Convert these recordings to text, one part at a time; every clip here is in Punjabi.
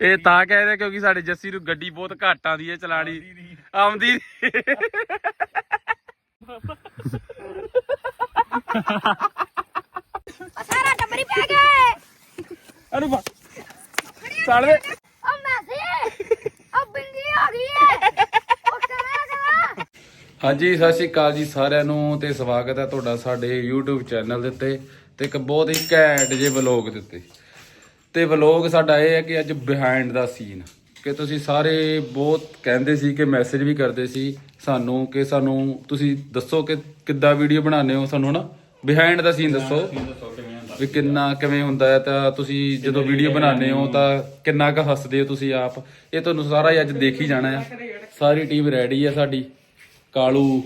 ਇਹ ਤਾਂ ਕਹਿ ਰਿਹਾ ਕਿਉਂਕਿ ਸਾਡੇ ਜੱਸੀ ਨੂੰ ਗੱਡੀ ਬਹੁਤ ਘੱਟ ਆਉਂਦੀ ਹੈ ਚਲਾਣੀ। ਆਉਂਦੀ। ਉਹ ਸਾਰਾ ਟੱਬਰੀ ਪੈ ਗਿਆ ਅਰੇ ਬਾ ਚੱਲ ਵੇ। ਉਹ ਮੈਸੀ ਉਹ ਬਿੰਦੀ ਆ ਗਈ ਏ। ਉਹ ਕਰਾ ਕਰਾ। ਹਾਂਜੀ ਸਤਿ ਸ਼੍ਰੀ ਅਕਾਲ ਜੀ ਸਾਰਿਆਂ ਨੂੰ ਤੇ ਸਵਾਗਤ ਹੈ ਤੁਹਾਡਾ ਸਾਡੇ YouTube ਚੈਨਲ ਦੇ ਉੱਤੇ ਤੇ ਇੱਕ ਬਹੁਤ ਹੀ ਘੈਂਟ ਜੇ ਵਲੌਗ ਦੇ ਉੱਤੇ। ਤੇ ਵਲੌਗ ਸਾਡਾ ਇਹ ਹੈ ਕਿ ਅੱਜ ਬਿਹਾਈਂਡ ਦਾ ਸੀਨ ਕਿ ਤੁਸੀਂ ਸਾਰੇ ਬਹੁਤ ਕਹਿੰਦੇ ਸੀ ਕਿ ਮੈਸੇਜ ਵੀ ਕਰਦੇ ਸੀ ਸਾਨੂੰ ਕਿ ਸਾਨੂੰ ਤੁਸੀਂ ਦੱਸੋ ਕਿ ਕਿੱਦਾਂ ਵੀਡੀਓ ਬਣਾਉਂਦੇ ਹੋ ਸਾਨੂੰ ਹਨਾ? ਬਿਹਾਈਂਡ ਦਾ ਸੀਨ ਦੱਸੋ ਵੀ ਕਿੰਨਾ ਕਿਵੇਂ ਹੁੰਦਾ ਹੈ ਤਾਂ ਤੁਸੀਂ ਜਦੋਂ ਵੀਡੀਓ ਬਣਾਉਂਦੇ ਹੋ ਤਾਂ ਕਿੰਨਾ ਕੁ ਹੱਸਦੇ ਹੋ ਤੁਸੀਂ ਆਪ। ਇਹ ਤੁਹਾਨੂੰ ਸਾਰਾ ਹੀ ਅੱਜ ਦੇਖ ਹੀ ਜਾਣਾ ਹੈ। ਸਾਰੀ ਟੀਮ ਰੈਡੀ ਹੈ ਸਾਡੀ। ਕਾਲੂ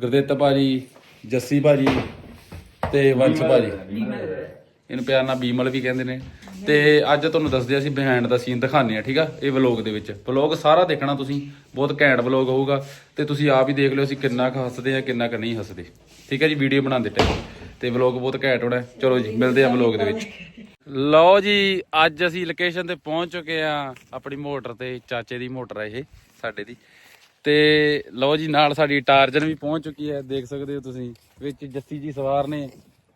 ਗੁਰਦਿੱਤ ਭਾਜੀ ਜੱਸੀ ਭਾਜੀ ਤੇ ਵੰਸ਼ ਭਾਜੀ। ਇਹਨੂੰ ਪਿਆਰ ਨਾਲ ਬੀਮਲ ਵੀ ਕਹਿੰਦੇ ਨੇ। ਤੇ ਅੱਜ ਤੁਹਾਨੂੰ ਦੱਸਦੇ ਅਸੀਂ ਬਿਹਾਈਂਡ ਦਾ ਸੀਨ ਦਿਖਾਉਂਦੇ ਆ ਠੀਕ ਆ? ਇਹ ਵਲੌਗ ਦੇ ਵਿੱਚ। ਵਲੌਗ ਸਾਰਾ ਦੇਖਣਾ ਤੁਸੀਂ, ਬਹੁਤ ਘੈਂਟ ਵਲੌਗ ਹੋਊਗਾ। ਤੇ ਤੁਸੀਂ ਆਪ ਹੀ ਦੇਖ ਲਿਓ ਅਸੀਂ ਕਿੰਨਾ ਕੁ ਹੱਸਦੇ ਆ ਕਿੰਨਾ ਕੁ ਨਹੀਂ ਹੱਸਦੇ। ਠੀਕ ਹੈ ਜੀ? ਵੀਡੀਓ ਬਣਾਉਂਦੇ ਟਾਈਮ ਤੇ ਵਲੌਗ ਬਹੁਤ ਘੈਂਟ ਹੋਣਾ ਚਲੋ ਜੀ, ਮਿਲਦੇ ਆ ਵਲੌਗ ਦੇ ਵਿੱਚ। ਲਓ ਜੀ, ਅੱਜ ਅਸੀਂ ਲੋਕੇਸ਼ਨ ਤੇ ਪਹੁੰਚ ਚੁੱਕੇ ਆ ਆਪਣੀ ਮੋਟਰ ਤੇ, ਚਾਚੇ ਦੀ ਮੋਟਰ ਹੈ ਇਹ, ਸਾਡੇ ਦੀ। ਤੇ ਲਓ ਜੀ, ਨਾਲ ਸਾਡੀ ਟਾਰਜਨ ਵੀ ਪਹੁੰਚ ਚੁੱਕੀ ਹੈ, ਦੇਖ ਸਕਦੇ ਹੋ ਤੁਸੀਂ, ਵਿੱਚ ਜੱਸੀ ਜੀ ਸਵਾਰ ਨੇ।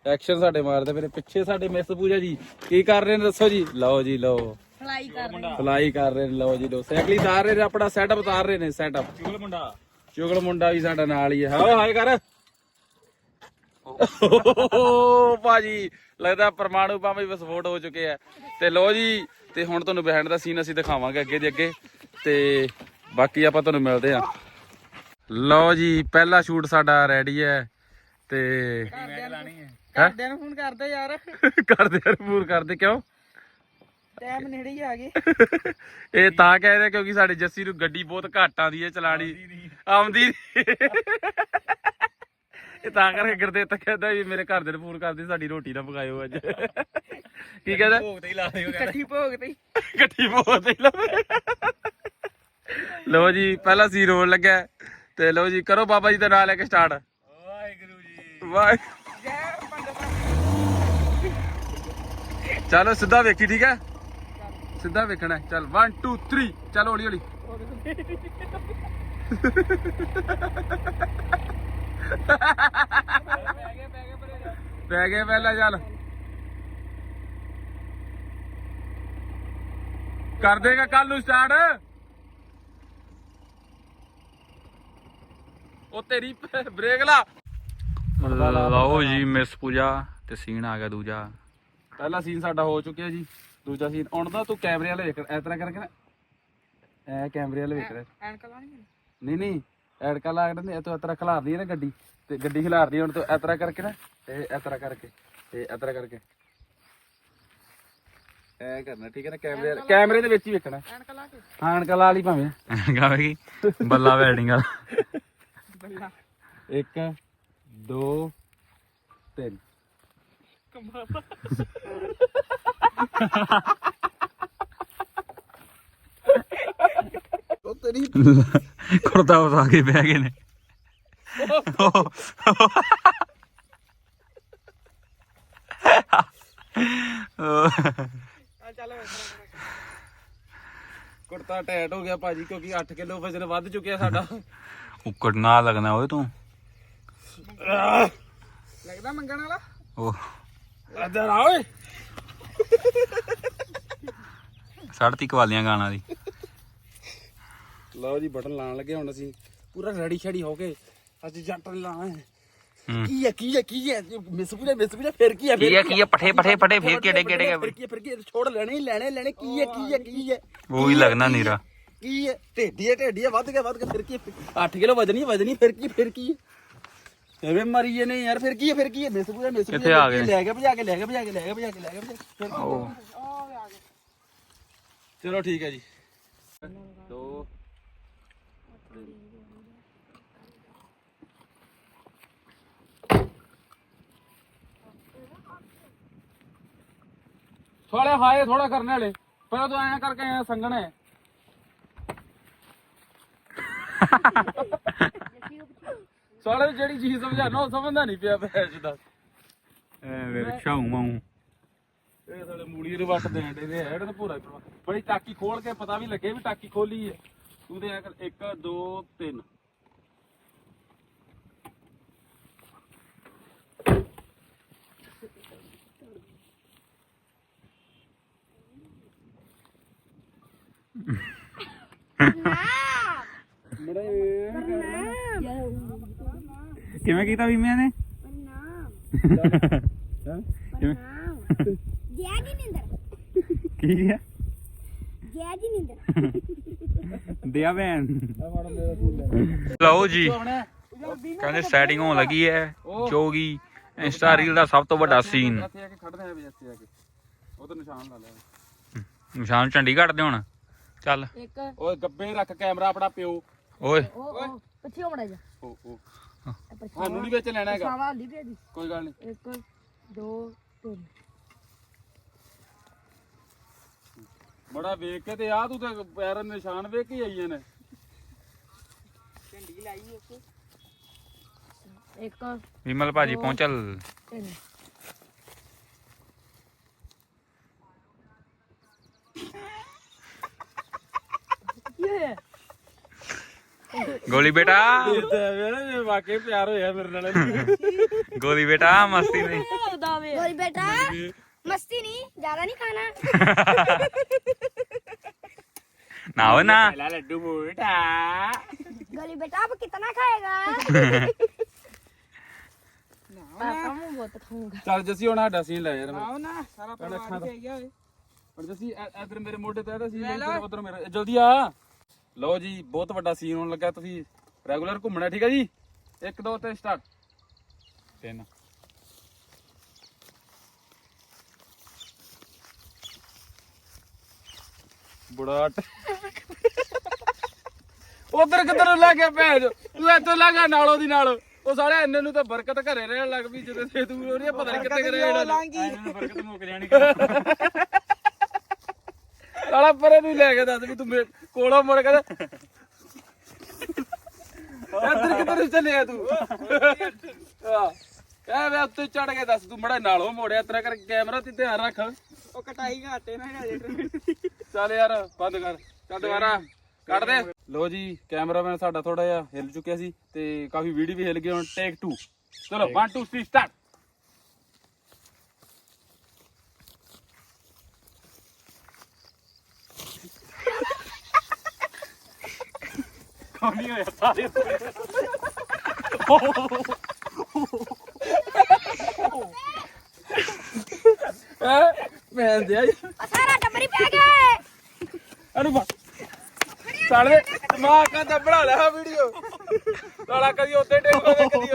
ਐਕਸ਼ਨ ਸਾਡੇ ਮਾਰਦੇ ਮੇਰੇ ਪਿੱਛੇ ਸਾਡੇ ਮਿਸ ਪੂਜਾ ਜੀ। ਕੀ ਕਰ ਰਹੇ ਨੇ ਦੱਸੋ ਜੀ? ਲਓ ਜੀ ਲਓ। ਫਲਾਈ ਕਰ ਰਹੀ ਫਲਾਈ ਕਰ ਰਹੇ ਨੇ ਲਓ ਜੀ ਲਓ। ਸਾਈਕਲ ਉਤਾਰ ਰਹੇ ਨੇ ਆਪਣਾ ਸੈਟਅਪ ਉਤਾਰ ਰਹੇ ਨੇ ਸੈਟਅਪ ਚੁਗਲ ਮੁੰਡਾ। ਚੁਗਲ ਮੁੰਡਾ ਵੀ ਸਾਡਾ ਨਾਲ ਹੀ ਹੈ। ਹਾਏ ਹਾਏ ਕਰ। ਓ ਭਾਜੀ ਲੱਗਦਾ ਪਰਮਾਣੂ ਬੰਬ ਵੀ ਵਿਸਫੋਟ ਹੋ ਚੁੱਕੇ ਆ। ਤੇ ਲੋ ਜੀ ਤੇ ਹੁਣ ਤੁਹਾਨੂੰ ਬਿਹਾਈਂਡ ਦਾ ਸੀਨ ਅਸੀਂ ਦਿਖਾਵਾਂਗੇ ਅੱਗੇ ਦੇ ਅੱਗੇ। ਤੇ ਬਾਕੀ ਆਪਾਂ ਤੁਹਾਨੂੰ ਮਿਲਦੇ ਆ ਲਓ ਜੀ ਪਹਿਲਾ ਸ਼ੂਟ ਸਾਡਾ ਰੈਡੀ ਹੈ। ਤੇ ਘਰਦਿਆਂ ਨੂੰ ਫੋਨ ਕਰਦੇ ਯਾਰ। ਕਰਦੇ ਯਾਰ ਪੂਰ ਕਰਦੇ ਕਿਉਂ? ਟਾਈਮ ਨੇੜੇ ਹੀ ਆ ਗਏ। ਇਹ ਤਾਂ ਕਹਿ ਰਿਹਾ ਕਿਉਂਕਿ ਸਾਡੇ ਜੱਸੀ ਨੂੰ ਗੱਡੀ ਬਹੁਤ ਘੱਟ ਆਉਂਦੀ ਹੈ ਚਲਾਣੀ। ਆਉਂਦੀ ਨੀ। ਇਹ ਤਾਂ ਕਰਕੇ ਗੁਰਦੇ ਤੱਕ ਕਹਿੰਦਾ ਵੀ ਮੇਰੇ ਘਰ ਦੇ ਨੂੰ ਫੋਨ ਕਰਦੇ ਸਾਡੀ ਰੋਟੀ ਨਾ ਪਕਾਇਓ ਅੱਜ। ਕੀ ਕਹਿੰਦਾ? ਭੋਗ ਤੇ ਹੀ ਲਾ ਦਿਓ ਇਕੱਠੀ ਭੋਗ ਤੇ ਹੀ। ਇਕੱਠੀ ਬਹੁਤ ਹੀ ਲਵੇ। ਲਓ ਜੀ ਪਹਿਲਾ ਸੀ ਰੋਣ ਲੱਗਾ। ਤੇ ਲਓ ਜੀ ਕਰੋ ਬਾਬਾ ਜੀ ਦਾ ਨਾਮ ਲੈ ਕੇ ਸਟਾਰਟ। ਵਾਹਿਗੁਰੂ ਜੀ। ਵਾਹ ਜੈ ਪੰਡਤ ਚਲੋ ਸਿੱਧਾ ਵੇਖੀ, ਠੀਕ ਹੈ? ਸਿੱਧਾ ਵੇਖਣਾ ਚੱਲ 1 2 3 ਚੱਲ, ਹੌਲੀ ਹੌਲੀ। ਪੈ ਗਏ ਪਹਿਲਾਂ, ਚੱਲ। ਕਰ ਦੇਗਾ ਕੱਲ ਨੂੰ ਸਟਾਰਟ ਉਹ ਤੇਰੀ ਬ੍ਰੇਕ ਲਾ। ਲਓ ਜੀ, ਮਿਸ ਪੂਜਾ ਤੇ ਸੀਨ ਆ ਗਿਆ ਦੂਜਾ। ਪਹਿਲਾ ਸੀਨ ਸਾਡਾ ਹੋ ਚੁੱਕਿਆ ਜੀ ਦੂਜਾ ਸੀਨ ਹੁਣ ਤਾਂ ਤੂੰ ਕੈਮਰੇ ਵਾਲੇ ਵੇਖ ਇਸ ਤਰ੍ਹਾਂ ਕਰਕੇ ਨਾ ਐ ਕੈਮਰੇ ਵਾਲੇ ਵੇਖ ਰਿਹਾ ਐਨਕ ਲਾਣੀ ਨਹੀਂ ਨਹੀਂ ਐਡਕਾ ਲਾ ਕੇ ਨਾ ਤੂੰ ਇਸ ਤਰ੍ਹਾਂ ਖਿਲਾਰਦੀ ਹੈ ਨਾ ਗੱਡੀ ਤੇ ਗੱਡੀ ਖਿਲਾਰਦੀ ਹੁਣ ਤੂੰ ਇਸ ਤਰ੍ਹਾਂ ਕਰਕੇ ਨਾ ਤੇ ਇਸ ਤਰ੍ਹਾਂ ਕਰਕੇ ਤੇ ਇਸ ਤਰ੍ਹਾਂ ਕਰਕੇ। ਐ ਕਰਨਾ ਠੀਕ ਹੈ ਨਾ ਕੈਮਰੇ ਕੈਮਰੇ ਦੇ ਵਿੱਚ ਹੀ ਵੇਖਣਾ। ਐਨਕ ਲਾ ਕੇ? ਹਾਂ ਐਨਕਾ ਲਾ ਲਈ ਭਾਵੇਂ। ਗਾਵੇਗੀ ਬੱਲਾ ਵੈਡਿੰਗ ਵਾਲਾ। ਬੱਲਾ। 1 2 3 ਉਹ ਤੇਰੀ ਕੁੜਤਾ ਉਸਾ ਕੇ ਬਹਿ ਗਏ ਨੇ ਆ ਚੱਲ ਕੁੜਤਾ ਟੈਟ ਹੋ ਗਿਆ ਭਾਜੀ ਕਿਉਂਕਿ 8 ਕਿਲੋ ਵਜ਼ਨ ਵੱਧ ਚੁੱਕਿਆ ਸਾਡਾ ਉੱਕੜ ਨਾ ਲੱਗਣਾ ਓਏ ਤੂੰ ਲੱਗਦਾ ਮੰਗਣ ਵਾਲਾ ਉਹ ਇੱਧਰ ਆ ਓਏ ਸੜਤੀ ਕਵਾਲੀਆਂ ਗਾਣਾ ਦੀ ਲਓ ਜੀ ਬਟਨ ਲਾਣ ਲੱਗੇ ਹੁਣ ਅਸੀਂ ਪੂਰਾ ਰੈਡੀ ਛੜੀ ਹੋ ਕੇ ਅੱਜ ਜੱਟ ਨੇ ਲਾਣਾ ਹੈ। ਕੀ ਹੈ ਕੀ ਹੈ ਕੀ ਹੈ ਮਿਸ ਪੂਰਾ ਮਿਸ ਪੂਰਾ ਫਿਰ ਕੀ ਹੈ ਕੀ ਹੈ ਕੀ ਹੈ ਪੱਠੇ ਪੱਠੇ ਪੱਠੇ ਫੇਰ ਕਿਹੜੇ ਕਿਹੜੇ ਫਿਰ ਕੀ ਹੈ ਫਿਰ ਕੀ ਹੈ ਛੋੜ ਲੈਣੇ ਹੀ ਲੈਣੇ ਲੈਣੇ ਕੀ ਹੈ ਕੀ ਹੈ ਕੀ ਹੈ ਉਹ ਹੀ ਲੱਗਣਾ ਨੀਰਾ ਕੀ ਹੈ ਢੇਡੀ ਹੈ ਢੇਡੀ ਹੈ ਵੱਧ ਗਿਆ ਵੱਧ ਗਿਆ ਫਿਰ ਕੀ 8 ਕਿਲੋ ਵਜਣੀ ਵਜਣੀ ਫਿਰ ਕੀ ਫਿਰ ਕੀ ਹੈ ਐਵੇਂ ਮਰੀ ਜੇ ਨਹੀਂ ਯਾਰ ਫਿਰ ਕੀ ਹੈ ਫਿਰ ਕੀ ਹੈ ਮਿਸ ਪੂਰਾ ਮਿਸ ਕਿੱਥੇ ਆ ਗਏ? ਲੈ ਕੇ ਭਜਾ ਕੇ ਲੈ ਕੇ ਭਜਾ ਕੇ ਲੈ ਕੇ ਭਜਾ ਕੇ ਲੈ ਕੇ ਭਜਾ ਕੇ ਫਿਰ ਕੀ? ਉਹ ਚਲੋ ਠੀਕ ਹੈ ਜੀ। ਦੋ। ਥੋੜਾ ਹਾਏ ਥੋੜਾ ਕਰਨੇ ਵਾਲੇ। ਪਹਿਲਾਂ ਤੂੰ ਐਂ ਕਰਕੇ ਐਂ ਸੰਗਣਾ ਹੈ ਸਾਲੇ ਜਿਹੜੀ ਚੀਜ਼ ਸਮਝਾਣਾ ਉਹ ਸਮਝਦਾ ਨਹੀਂ ਪਿਆ ਭੈਣ ਦਾ। ਐ ਵੇ ਸ਼ਾਉ ਮਾਉ ਇਹ ਸਾਡੇ ਮੂਲੀ ਨੂੰ ਵੱਟ ਦੇਣ ਦੇ ਨੇ ਤੇ ਪੂਰਾ ਹੀ। ਬੜੀ ਟਾਕੀ ਖੋਲ ਕੇ ਪਤਾ ਵੀ ਲੱਗੇ ਵੀ ਟਾਕੀ ਖੋਲੀ ਹੈ ਤੂੰ ਤੇ ਐ ਕਰ 1 2 3 ਕਿਵੇਂ ਕੀਤਾ ਵੀਮਿਆਂ ਨੇ? ਕਿਵੇਂ ਜੈ ਜੀ ਨਿੰਦਰ ਕੀ ਹੈ ਜੈ ਜੀ ਨਿੰਦਰ ਦਿਆ ਭੈਣ। ਲਓ ਜੀ। ਕਹਿੰਦੇ ਸੈਟਿੰਗ ਹੋਣ ਲੱਗੀ ਹੈ। ਜੋ ਕਿ ਇੰਸਟਾ ਰੀਲ ਦਾ ਸਭ ਤੋਂ ਵੱਡਾ ਸੀਨ ਇੱਥੇ ਆ ਕੇ ਖੜਦੇ ਆ ਵੀ ਇੱਥੇ ਆ ਕੇ। ਉਧਰ ਨਿਸ਼ਾਨ ਲਾ ਲਿਆ। ਨਿਸ਼ਾਨ ਚੰਡੀਗੜ੍ਹ ਦੇ ਹੁਣ। ਚੱਲ। ਇੱਕ ਓਏ ਗੱਬੇ ਰੱਖ ਕੈਮਰਾ ਆਪਣਾ ਪਿਓ। ਓਏ। ਉਹ ਪਿੱਛੇ ਹੋ ਮੜਾ ਜਾ। ਓ ਓ ਸਾਨੂੰ ਨਹੀਂ ਵਿੱਚ ਲੈਣਾ ਹੈਗਾ। ਸਾਵਾ ਲਿਖੇ ਦੀ ਕੋਈ ਗੱਲ ਨਹੀਂ ਇੱਕ ਦੋ ਤਿੰਨ। ਬੜਾ ਵੇਖ ਕੇ ਤੇ ਆ ਤੂੰ ਤੇ ਪੈਰ ਨਿਸ਼ਾਨ ਵੇਖ ਕੇ ਆਈਆਂ ਨੇ ਝੰਡੀ ਲਾਈ ਇੱਕ ਇੱਕ ਵਿਮਲ ਭਾਜੀ ਪਹੁੰਚਲ। ਤਿੰਨ। ਕੀ ਹੋਇਆ? ਗੋਲੀ ਬੇਟਾ ਤੇ ਵਾਕਈ ਪਿਆਰ ਹੋਇਆ ਮੇਰੇ ਨਾਲ ਗੋਲੀ ਬੇਟਾ ਮਸਤੀ ਨਹੀਂ ਲੱਗਦਾ ਵੇ ਗੋਰੀ ਬੇਟਾ ਮਸਤੀ ਨਹੀਂ ਜ਼ਿਆਦਾ ਨਹੀਂ ਖਾਣਾ ਨਾ ਓ ਨਾ ਲੈ ਲੱਡੂ ਬੂਟਾ ਗੋਲੀ ਬੇਟਾ अब कितना खाएगा पापा मैं बहुत खाऊंगा ਚੱਲ ਜੱਸੀ ਹੁਣ ਸਾਡਾ ਸੀਨ ਲੈ ਯਾਰ ਆਓ ਨਾ ਸਾਰਾ ਪਰਿਵਾਰ ਤੇ ਆਇਆ ਓਏ ਪਰ ਜੱਸੀ ਇ- ਇੱਧਰ ਮੇਰੇ ਮੋਢੇ ਤੇ ਇਹਦਾ ਸੀਨ ਉਧਰ ਮੇਰਾ ਜਲਦੀ ਆ ਲਓ ਜੀ ਬਹੁਤ ਵੱਡਾ ਸੀਨ ਹੋਣ ਲੱਗਾ ਤੁਸੀਂ ਰੈਗੂਲਰ ਘੁੰਮਣਾ ਠੀਕ ਹੈ ਜੀ? 1 2 3 ਸਟਾਰਟ ਤਿੰਨ। ਬੁੜਾ ਉਧਰ ਕਿੱਧਰ ਲੈ ਕੇ ਭੈਜ ਤੂੰ ਇੱਥੋਂ ਲੰਘਾ ਨਾਲੋਂ ਦੀ ਨਾਲ। ਉਹ ਸਾਲੇ ਇੰਨੇ ਨੂੰ ਤਾਂ ਬਰਕਤ ਘਰੇ ਰਹਿਣ ਲੱਗ ਪਈ ਜਦੋਂ ਤੇ ਤੂੰ ਉਹਨੇ ਪਤਾ ਨਹੀਂ ਕਿੱਥੇ ਕਰੇ ਇਹਨਾਂ ਲਾਂਗੀ ਬਰਕਤ ਮੁੱਕ ਜਾਣੀ। ਸਾਲਾ ਪਰੇ ਨੂੰ ਲੈ ਕੇ ਦੱਸ ਵੀ ਤੂੰ ਮੇਰੇ ਕੋਲੋਂ ਮੁੜ ਕੇ ਇੱਧਰ ਕਿੱਧਰ ਨੂੰ ਚੱਲਿਆ ਤੂੰ? ਆ ਕਹਿ ਵੇ ਉੱਤੇ ਚੜ ਕੇ ਦੱਸ ਤੂੰ ਮੜਾ ਨਾਲੋਂ ਮੋੜਿਆ ਤੇਰਾ ਕਰ ਕੈਮਰਾ ਤੇ ਧਿਆਨ ਰੱਖ। ਉਹ ਕਟਾਈ ਘਾਟੇ ਨਾ ਹਜੇ ਚੱਲ ਯਾਰ ਬੰਦ ਕਰ। ਚੱਲ ਦੁਬਾਰਾ। ਕੱਢ ਦੇ। ਲੋ ਜੀ ਕੈਮਰਾਮੈਨ ਸਾਡਾ ਥੋੜਾ ਜਿਹਾ ਹਿੱਲ ਚੁੱਕਿਆ ਸੀ ਤੇ ਕਾਫੀ ਵੀਡੀਓ ਵੀ ਹਿੱਲ ਗਈ ਹੁਣ। ਟੇਕ 2 ਚਲੋ 1 2 3 ਸਟਾਰਟ ਕੰਮ ਮੈਂ ਕਹਿੰਦਾ ਬਣਾ ਲਿਆ ਵੀਡੀਓ ਸਾਲਾ ਕਦੀ ਉੱਤੇ ਡੇਗ ਪਵੇ ਕਦੀ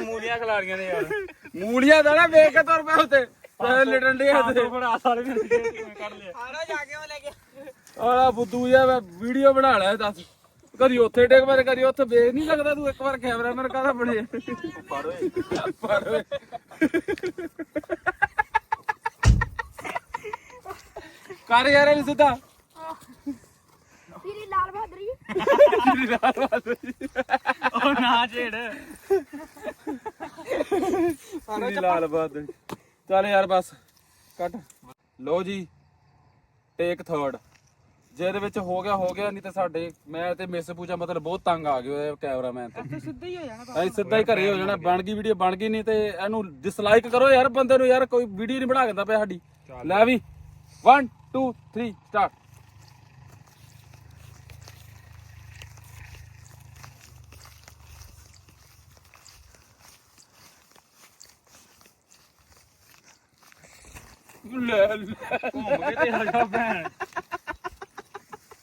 ਮੂਲੀਆਂ ਖਿਲਾੜੀਆਂ ਨੇ ਯਾਰ। ਮੂਲੀਆਂ ਦਾ ਨਾ ਵੇਖ ਕੇ ਤੁਰ ਪਿਆ ਉੱਤੇ ਸਾਰੇ ਲਟਣ ਦੇ ਆ ਤੇ। ਬੜਾ ਸਾਲੇ ਨੇ ਕੱਢ ਲਿਆ। ਆਰਾ ਜਾ ਕੇ ਉਹ ਲੈ ਕੇ। ਆਲਾ ਬੁੱਧੂ ਜਿਹਾ ਮੈਂ ਵੀਡੀਓ ਬਣਾ ਲਿਆ ਦੱਸ। ਕਦੀ ਉੱਥੇ ਟੇਕ ਪਰ ਕਦੀ ਉੱਥੇ ਵੇਖ ਨਹੀਂ ਸਕਦਾ ਤੂੰ ਇੱਕ ਵਾਰ ਕੈਮਰਾਮੈਨ ਕਾਹਦਾ ਬਣੇ। ਫੜ ਓਏ। ਫੜ ਓਏ। ਕਰ ਯਾਰ ਇਹਨੂੰ ਸਿੱਧਾ। ਤੇਰੀ ਲਾਲ ਬਹਾਦਰੀ। ਤੇਰੀ ਲਾਲ ਬਹਾਦਰੀ। ਉਹ ਨਾ ਛੇੜ। ਤੇਰੀ ਲਾਲ ਬਹਾਦਰੀ। ਚੱਲ ਯਾਰ ਬਸ ਕੱਟ। ਲੋ ਜੀ ਟੇਕ ਥਰਡ ਜੇ ਇਹਦੇ ਵਿੱਚ ਹੋ ਗਿਆ ਹੋ ਗਿਆ ਨਹੀਂ ਤੇ ਸਾਡੇ ਮੈਂ ਤੇ ਮਿਸ ਪੂਜਾ ਮਤਲਬ ਬਹੁਤ ਤੰਗ ਆ ਗਏ ਹੋਏ ਕੈਮਰਾਮੈਨ ਤੇ। ਤੇ ਸਿੱਧਾ ਹੀ ਹੋ ਜਾਣਾ ਅਸੀਂ ਸਿੱਧਾ ਹੀ ਘਰੇ ਹੋ ਜਾਣਾ ਬਣ ਗਈ ਵੀਡੀਓ ਬਣ ਗਈ ਨਹੀਂ ਤੇ ਇਹਨੂੰ ਡਿਸਲਾਈਕ ਕਰੋ ਯਾਰ ਬੰਦੇ ਨੂੰ ਯਾਰ ਕੋਈ ਵੀਡੀਓ ਨਹੀਂ ਬਣਾ ਕੇ ਦਿੰਦਾ ਪਿਆ ਸਾਡੀ। ਲੈ ਵੀ। 1 2 3 ਸਟਾਰਟ ਲੈ ਲੈ। ਘੁੰਮ ਕੇ ਤੇ ਆ ਜਾ ਭੈਣ।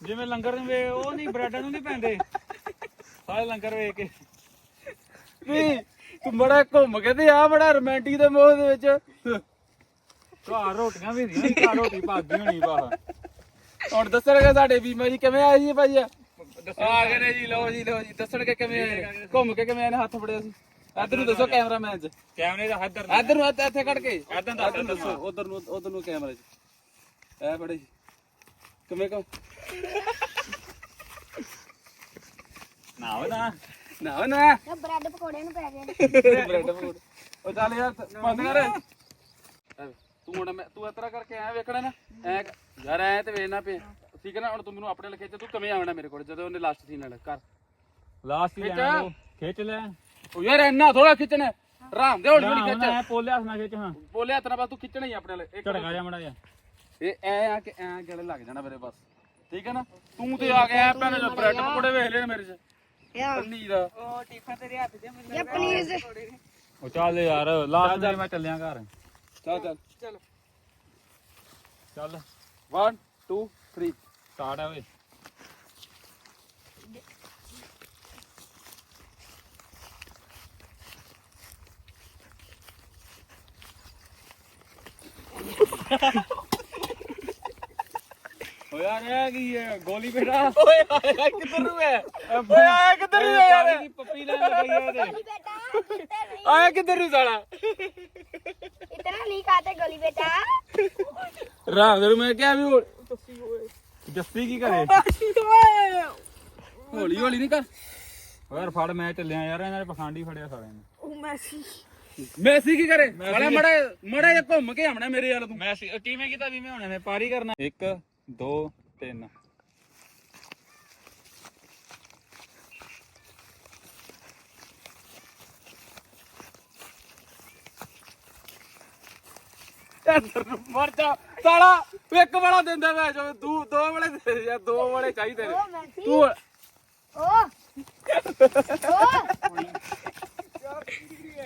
ਜਿਵੇਂ ਲੰਗਰ ਨੂੰ ਵੇ ਉਹ ਨਹੀਂ ਬ੍ਰੈਡਾਂ ਨੂੰ ਨਹੀਂ ਪੈਂਦੇ। ਸਾਰੇ ਲੰਗਰ ਵੇਖ ਕੇ। ਨਹੀਂ ਤੂੰ ਬੜਾ ਘੁੰਮ ਕੇ ਤੇ ਆ ਬੜਾ ਰੋਮਾਂਟਿਕ ਦੇ ਮੋਹ ਦੇ ਵਿੱਚ। ਘਰ ਰੋਟੀਆਂ ਵੀ ਦੀਆਂ ਘਰ ਰੋਟੀ ਭਾਗੀ ਹੋਣੀ ਬਾਹ ਹੁਣ ਦੱਸਣਗੇ ਸਾਡੇ ਬੀਮਾ ਜੀ ਕਿਵੇਂ ਆਏ ਜੀ ਭਾਈ? ਆ ਗਏ ਨੇ ਜੀ ਲਓ ਜੀ ਲਓ ਜੀ ਦੱਸਣਗੇ ਕਿਵੇਂ ਆਏ ਘੁੰਮ ਕੇ ਕਿਵੇਂ ਆਏ ਨੇ? ਹੱਥ ਫੜਿਆ ਸੀ। ਇੱਧਰ ਨੂੰ ਦੱਸੋ ਕੈਮਰਾਮੈਨ ਚ ਕੈਮਰੇ ਦਾ ਹੱਦਰ ਇੱਧਰ ਨੂੰ ਇੱਥੇ- ਖੜ ਕੇ। ਇੱਧਰ ਨੂੰ ਦੱਸੋ ਉਧਰ ਨੂੰ ਉਧਰ ਨੂੰ ਕੈਮਰੇ ਚ। ਐ ਫੜੇ ਕਿਵੇਂ ਕੋ ਨਾ। ਨਾ। ਨਾ ਬ੍ਰੈਡ ਪਕੌੜੇ ਨੂੰ ਪੈ ਗਏ। ਬ੍ਰੈਡ ਬੋਰਡ ਉਹ ਚੱਲ ਯਾਰ ਬੰਦ ਕਰ। ਤੂੰ ਹੁਣ ਮੈਂ ਤੂੰ ਇਤਰਾ ਕਰਕੇ ਐ ਵੇਖਣਾ ਨਾ। ਐ ਯਾਰ ਐ ਤੇ ਵੇਖਣਾ ਪਿਆ ਠੀਕ ਹੈ ਨਾ ਹੁਣ ਤੂੰ ਮੈਨੂੰ ਆਪਣੇ ਲਖੇ ਚ ਤੂੰ ਕਿਵੇਂ ਆਉਣਾ ਮੇਰੇ ਕੋਲ? ਜਦੋਂ ਉਹਨੇ ਲਾਸਟ ਸੀਨ ਨਾਲ ਕਰ। ਲਾਸਟ ਹੀ ਖਿੱਚ। ਜਾਣਾ ਲੈ। ਉਹ ਯਾਰ ਇੰਨਾ ਥੋੜਾ ਖਿੱਚਣਾ ਰਾਮ ਦੇ ਹੌਲੀ ਹੌਲੀ ਖਿੱਚ। ਪੋਲਿਆ ਹਸਨਾ ਖਿੱਚ ਹਾਂ। ਬੋਲੇ ਹੱਥ ਨਾਲ ਬਸ ਤੂੰ ਖਿੱਚਣਾ ਹੀ ਆਪਣੇ ਲਈ ਇੱਕ ਝੜਕਾ ਜਾ ਮੜਾ ਜਾ ਇਹ ਐ ਆ ਕਿ ਐ ਗਲੇ ਲੱਗ ਜਾਣਾ ਮੇਰੇ ਬਸ। ਠੀਕ ਹੈ ਨਾ? ਤੂੰ ਤੇ ਆ ਗਿਆ ਭੈਣ ਜੋ ਬ੍ਰੈਡ ਪਕੌੜੇ ਵੇਖ ਲੈ ਮੇਰੇ ਚ। ਪਨੀਰ ਦਾ ਉਹ ਟਿਫਾ ਤੇਰੇ ਹੱਥ 'ਚ ਮੈਨੂੰ ਪਨੀਰ ਉਹ ਚੱਲ ਯਾਰ ਲਾਸਟ ਮੈਂ ਚੱਲਿਆ ਘਰ। ਚੱਲ ਚੱਲ। ਚਲੋ। ਚੱਲ। 1 2 3 ਸਟਾਰਟ ਆ ਓਏ। ਓ ਯਾਰ ਇਹ ਕੀ ਹੈ ਗੋਲੀ ਬੇਟਾ ਓਏ ਆਇਆ ਕਿੱਧਰ ਨੂੰ ਹੈ ਓਏ ਆਇਆ ਕਿੱਧਰ ਨੂੰ ਹੈ ਯਾਰ ਦੀ ਪੱਪੀ ਲੈਣ ਲੱਗੀ ਆ ਇਹਦੇ बेटा इतना नहीं ਆਇਆ ਕਿੱਧਰ ਨੂੰ ਸਾਲਾ इतना नहीं खाते गोली बेटा ਰਾਮ ਦੇ ਮੈਂ ਕਿਹਾ ਵੀ ਹੌ- ਜੱਸੀ ਕੀ ਕਰੇ ਹੌਲੀ ਹੌਲੀ ਨਹੀਂ ਕਰ ਓ ਯਾਰ ਫੜ ਮੈਂ ਚੱਲਿਆ ਯਾਰ ਇਹਨਾਂ ਨੇ ਪਖੰਡੀ ਫੜਿਆ ਸਾਰਿਆਂ ਨੇ ਮੈਸੀ ਮੈਸੀ ਕੀ ਕਰੇ ਮਾੜਾ ਮਾੜਾ ਮਾੜਾ ਜਿਹਾ ਘੁੰਮ ਕੇ ਆਉਣਾ ਮੇਰੇ ਵੱਲ ਤੂੰ ਮੈਸੀ ਕਿਵੇਂ ਕੀਤਾ ਵੀ ਮੈਂ ਹੁਣੇ ਮੈਂ ਪਾਰੀ ਕਰਨਾ 1 2 3 ਮਰ ਜਾ ਸਾਲਾ ਇੱਕ ਵਾਲਾ ਦਿੰਦਾ ਵਾ ਜੋ ਤੂੰ ਦੋ ਵਾਲੇ ਦੇ ਯਾਰ ਦੋ ਵਾਲੇ ਚਾਹੀਦੇ ਨੇ ਤੂੰ ਓ ਓ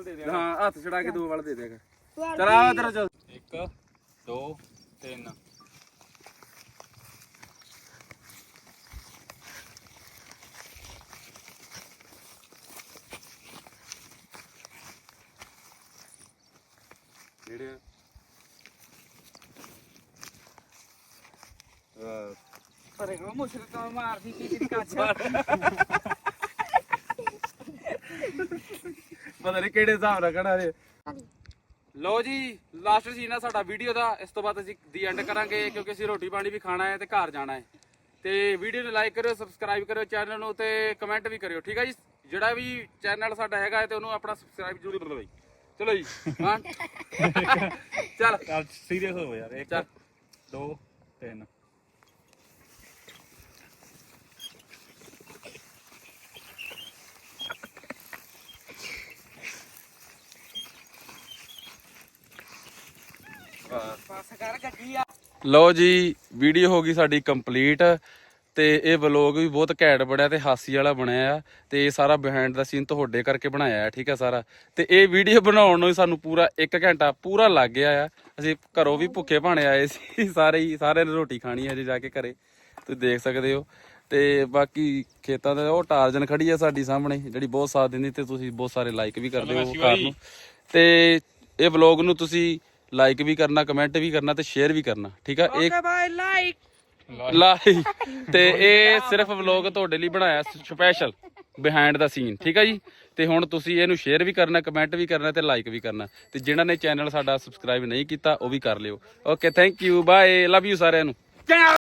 ਦੋ ਦੇ ਦੇ ਹਾਂ ਹੱਥ ਛੜਾ ਕੇ ਦੋ ਵਾਲ ਦੇ ਦੇਗਾ ਚਲ ਆ ਇਧਰ ਚੱਲ 1 2 3 ਜਿਹੜੇ ਪਰ ਉਹ ਮੁਸ਼ਕ ਤੋਂ ਮਾਰਦੀ ਤੇਰੀ ਪਤਾ ਨਹੀਂ ਕਿਹੜੇ ਹਿਸਾਬ ਨਾਲ ਕਹਣਾ ਰੇ ਲੋ ਜੀ ਲਾਸਟ ਸੀਨ ਆ ਸਾਡਾ ਵੀਡੀਓ ਦਾ। ਇਸ ਤੋਂ ਬਾਅਦ ਅਸੀਂ ਦੀ ਐਂਡ ਕਰਾਂਗੇ ਕਿਉਂਕਿ ਅਸੀਂ ਰੋਟੀ ਪਾਣੀ ਵੀ ਖਾਣਾ ਹੈ ਤੇ ਘਰ ਜਾਣਾ ਹੈ। ਤੇ ਵੀਡੀਓ ਨੂੰ ਲਾਈਕ ਕਰਿਓ ਸਬਸਕ੍ਰਾਈਬ ਕਰਿਓ ਚੈਨਲ ਨੂੰ ਤੇ ਕਮੈਂਟ ਵੀ ਕਰਿਓ ਠੀਕ ਹੈ ਜੀ? ਜਿਹੜਾ ਵੀ ਚੈਨਲ ਸਾਡਾ ਹੈਗਾ ਤੇ ਉਹਨੂੰ ਆਪਣਾ ਸਬਸਕ੍ਰਾਈਬ ਜ਼ਰੂਰ ਕਰੋ ਬਈ। ਚਲੋ ਜੀ ਹਾਂ। ਚੱਲ। ਚੱਲ ਸੀਰੀਅਸ ਹੋ ਯਾਰ 1 ਚੱਲ। 2 3 ਬਸ ਕਰ ਗੱਡੀ ਆ ਲਓ ਜੀ ਵੀਡੀਓ ਹੋ ਗਈ ਸਾਡੀ ਕੰਪਲੀਟ ਤੇ ਇਹ ਵਲੌਗ ਵੀ ਬਹੁਤ ਘੈਂਟ ਬਣਿਆ ਤੇ ਹਾਸੀ ਵਾਲਾ ਬਣਿਆ ਆ ਤੇ ਇਹ ਸਾਰਾ ਬਿਹਾਈਂਡ ਦਾ ਸੀਨ ਤੁਹਾਡੇ ਕਰਕੇ ਬਣਾਇਆ ਆ ਠੀਕ ਆ ਸਾਰਾ। ਤੇ ਇਹ ਵੀਡੀਓ ਬਣਾਉਣ ਨੂੰ ਸਾਨੂੰ ਪੂਰਾ 1 ਘੰਟਾ ਪੂਰਾ ਲੱਗ ਗਿਆ ਆ। ਅਸੀਂ ਘਰੋਂ ਵੀ ਭੁੱਖੇ ਭਾਣੇ ਆਏ ਸੀ ਸਾਰੇ ਹੀ ਸਾਰਿਆਂ ਨੇ ਰੋਟੀ ਖਾਣੀ ਹੈ ਜੇ ਜਾ ਕੇ ਘਰੇ ਤੁਸੀਂ ਦੇਖ ਸਕਦੇ ਹੋ। ਤੇ ਬਾਕੀ ਖੇਤਾਂ ਦੇ ਉਹ ਟਾਰਜਨ ਖੜੀ ਆ ਸਾਡੀ ਸਾਹਮਣੇ ਜਿਹੜੀ ਬਹੁਤ ਸਾਥ ਦਿੰਦੀ ਤੇ ਤੁਸੀਂ ਬਹੁਤ ਸਾਰੇ ਲਾਈਕ ਵੀ ਕਰਦੇ ਹੋ ਘਰ ਨੂੰ। ਤੇ ਇਹ ਵਲੌਗ ਨੂੰ ਤੁਸੀਂ ਲਾਈਕ ਵੀ ਕਰਨਾ ਕਮੈਂਟ ਵੀ ਕਰਨਾ ਤੇ ਸ਼ੇਅਰ ਵੀ ਕਰਨਾ ਠੀਕ ਆ? ਇਹ ਓਕੇ ਬਾਏ ਲਾਈਕ ਲਾਈ ਤੇ ਇਹ ਸਿਰਫ ਵਲੌਗ ਤੁਹਾਡੇ ਲਈ ਬਣਾਇਆ ਸਪੈਸ਼ਲ ਬਿਹਾਈਂਡ ਦਾ ਸੀਨ ਠੀਕ ਆ ਜੀ? ਤੇ ਹੁਣ ਤੁਸੀਂ ਇਹਨੂੰ ਸ਼ੇਅਰ ਵੀ ਕਰਨਾ ਕਮੈਂਟ ਵੀ ਕਰਨਾ ਤੇ ਲਾਈਕ ਵੀ ਕਰਨਾ। ਤੇ ਜਿਨ੍ਹਾਂ ਨੇ ਚੈਨਲ ਸਾਡਾ ਸਬਸਕ੍ਰਾਈਬ ਨਹੀਂ ਕੀਤਾ ਉਹ ਵੀ ਕਰ ਲਿਓ। Okay thank you bye love you ਸਾਰਿਆਂ ਨੂੰ।